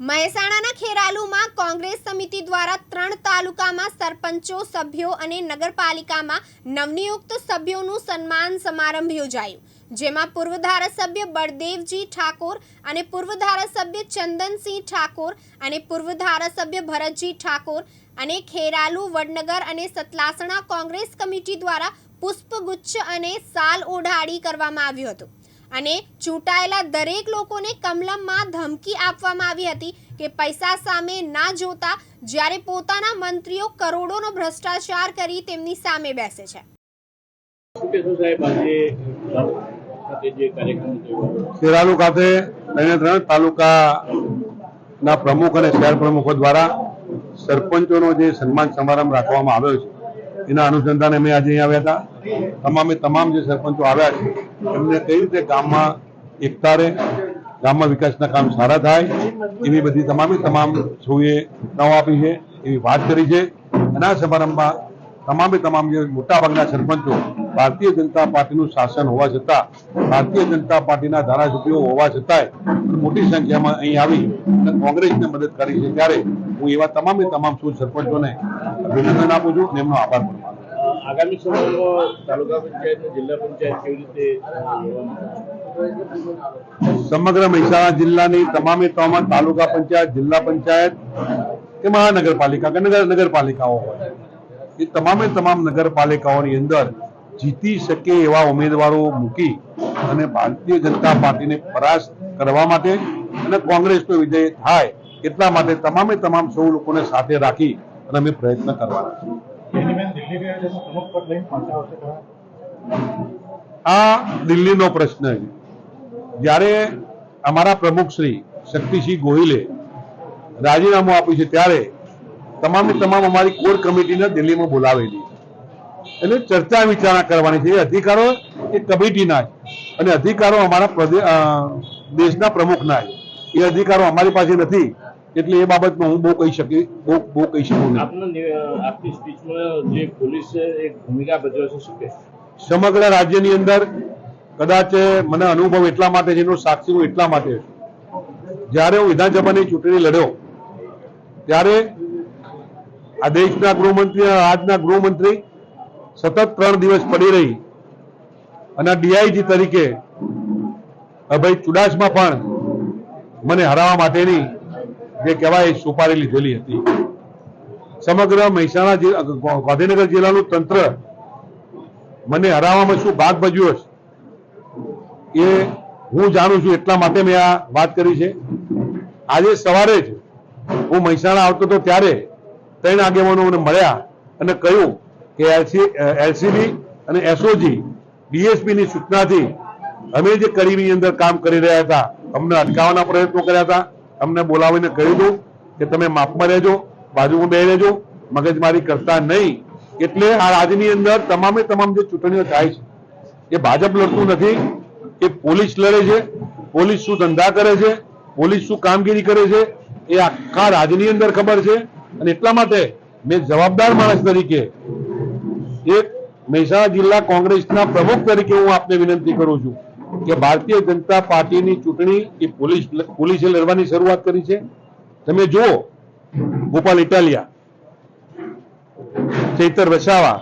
મહેસાણાના ખેરાલુમાં કોંગ્રેસ સમિતિ દ્વારા ત્રણ તાલુકામાં સરપંચો, સભ્યો અને નગરપાલિકામાં નવનિયુક્ત સભ્યોનું સન્માન સમારંભ યોજાયો. જેમાં પૂર્વ ધારાસભ્ય બળદેવજી ઠાકોર અને પૂર્વ ધારાસભ્ય ચંદનસિંહ ઠાકોર અને પૂર્વ ધારાસભ્ય ભરતજી ઠાકોર અને ખેરાલુ વડનગર અને સતલાસણા કોંગ્રેસ કમિટી દ્વારા પુષ્પગુચ્છ અને સાલ ઓઢાડી કરવામાં આવ્યું હતું. અને ચૂંટાયેલા દરેક લોકોને કમલમમાં ધમકી આપવામાં આવી હતી કે પૈસા સામે ના જોતા જ્યારે પોતાના મંત્રીઓ કરોડોનો ભ્રષ્ટાચાર કરી તેમની સામે બેસે છે. શું કહેશો સાહેબ આજે ખાતે જે કાર્યક્રમ થયો ખેરાલુ ખાતે ત્રણે ત્રણ તાલુકાના પ્રમુખ અને શહેર પ્રમુખો દ્વારા સરપંચોનો જે સન્માન સમારંભ રાખવામાં આવ્યો છે એના અનુસંધાને અમે આજે અહીંયા આવ્યા હતા. તમામે તમામ જે સરપંચો આવ્યા છે, એમને કઈ રીતે ગામમાં એકતા રહે, ગામમાં વિકાસના કામ સારા થાય, એવી બધી તમામે તમામ સૌએ નાવ આપી છે, એવી વાત કરી છે. અને સમારંભમાં તમામે તમામ જે મોટાભાગના સરપંચો ભારતીય જનતા પાર્ટીનું શાસન હોવા છતાં ભારતીય જનતા પાર્ટીના ધારાસભ્યો હોવા છતાંય મોટી સંખ્યામાં અહીં આવી અને કોંગ્રેસને મદદ કરી છે. ત્યારે હું એવા તમામે તમામ સૌ સરપંચોને અભિનંદન આપું છું અને એમનો આભાર પણ માનું આગામી સમયમાં તાલુકા પંચાયત જિલ્લા પંચાયત કેવી રીતે સમગ્ર મહેસાણા જિલ્લાની તમામે તમામ તાલુકા પંચાયત જિલ્લા પંચાયત કે મહાનગરપાલિકા કે નગર નગરપાલિકાઓ હોય. એ તમામે તમામ નગરપાલિકાઓની અંદર જીતી શકે એવા ઉમેદવારો મૂકી અને ભારતીય જનતા પાર્ટીને પરાસ્ત કરવા માટે અને કોંગ્રેસનો વિજય થાય એટલા માટે તમામે તમામ સૌ લોકોને સાથે રાખી અને અમે પ્રયત્ન કરવાના છીએ. આ દિલ્હીનો પ્રશ્ન છે. જ્યારે અમારા પ્રમુખ શ્રી શક્તિસિંહ ગોહિલે રાજીનામું આપ્યું છે ત્યારે તમામે તમામ અમારી કોર કમિટીને દિલ્હીમાં બોલાવેલી એટલે ચર્ચા વિચારણા કરવાની છે. એ અધિકારો એ કમિટીના છે. અને અધિકારો અમારા દેશના પ્રમુખના છે. એ અધિકારો અમારી પાસે નથી. એટલે એ બાબતમાં હું બહુ કહી શકી બહુ બહુ કહી શકું આપના સ્પીચમાં જે પોલીસે એક ભૂમિકા ભજવે છે શું કે સમગ્ર રાજ્યની અંદર કદાચ મને અનુભવ એટલા માટે છે એનો સાક્ષી હું એટલા માટે છું. જ્યારે હું વિધાનસભાની ચૂંટણી લડ્યો ત્યારે આ દેશના ગૃહમંત્રી રાજના ગૃહમંત્રી સતત ત્રણ દિવસ પડી રહી. અને ડીઆઈજી તરીકે અભય ચુડાસમા પણ મને હરાવવા માટેની જે કહેવાય સુપારી લીધેલી હતી. સમગ્ર મહેસાણા ગાંધીનગર જિલ્લાનું તંત્ર મને હરાવવામાં શું ભાગ ભજવ્યો છે, એ હું જાણું છું, એટલા માટે મેં આ વાત કરી છે. આજે સવારે જ હું મહેસાણા આવતો હતો ત્યારે ત્રણ આગેવાનો મને મળ્યા અને કહ્યું કે એલસી એલસીબી અને એસઓજી ડીએસપીની સૂચનાથી અમે જે કડીની અંદર કામ કરી રહ્યા હતા, અમને અટકાવવાના પ્રયત્નો કર્યા હતા. અમને બોલાવીને કહ્યું હતું કે તમે માપમાં રહેજો, બાજુમાં બે રહેજો, મગજમારી કરતા નહીં. એટલે આ રાજ્યની અંદર તમામે તમામ જે ચૂંટણીઓ થાય છે, એ ભાજપ લડતું નથી, એ પોલીસ લડે છે, પોલીસ શું ધંધા કરે છે, પોલીસ શું કામગીરી કરે છે, એ આખા રાજ્યની અંદર ખબર છે. અને એટલા માટે મેં જવાબદાર માણસ તરીકે એક મહેસાણા જિલ્લા કોંગ્રેસના પ્રમુખ તરીકે હું આપને વિનંતી કરું છું કે ભારતીય જનતા પાર્ટીની ચૂંટણી એ પોલીસ પોલીસે લડવાની શરૂઆત કરી છે. તમે જુઓ ગોપાલ ઇટાલિયા, ચૈતર, વસાવા,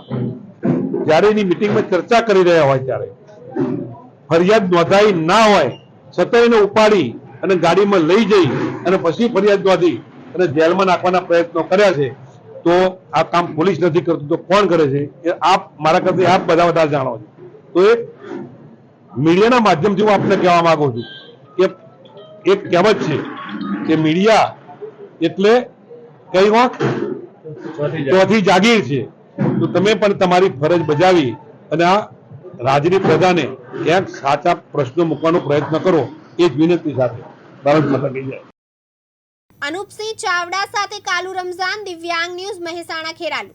જ્યારે એની મિટિંગમાં ચર્ચા કરી રહ્યા હોય ત્યારે, ફરિયાદ નોંધાઈ ના હોય છતાં એને ઉપાડી અને ગાડીમાં લઈ જઈ અને પછી ફરિયાદ નોંધી અને જેલમાં નાખવાના પ્રયત્નો કર્યા છે. તો આ કામ પોલીસ નથી કરતું, તો કોણ કરે છે? એ આપ, મારા કરતા આપ બધા વધારે જાણો છો. તો એ મીડિયાના માધ્યમથી હું આપને કહેવા માંગુ છું કે એક કહેવત છે કે મીડિયા એટલે કઈ વાંક ચોથી જાગીર છે. તો તમે પણ તમારી ફરજ બજાવી અને આ રાજની પ્રજાને ક્યાંક સાચા પ્રશ્નો મૂકવાનો પ્રયત્ન કરો, એ જ વિનંતી સાથે. ભારત અનુપસિંહ ચાવડા સાથે કાલુ રમઝાન દિવ્યાંગ ન્યૂઝ મહેસાણા ખેરાલુ.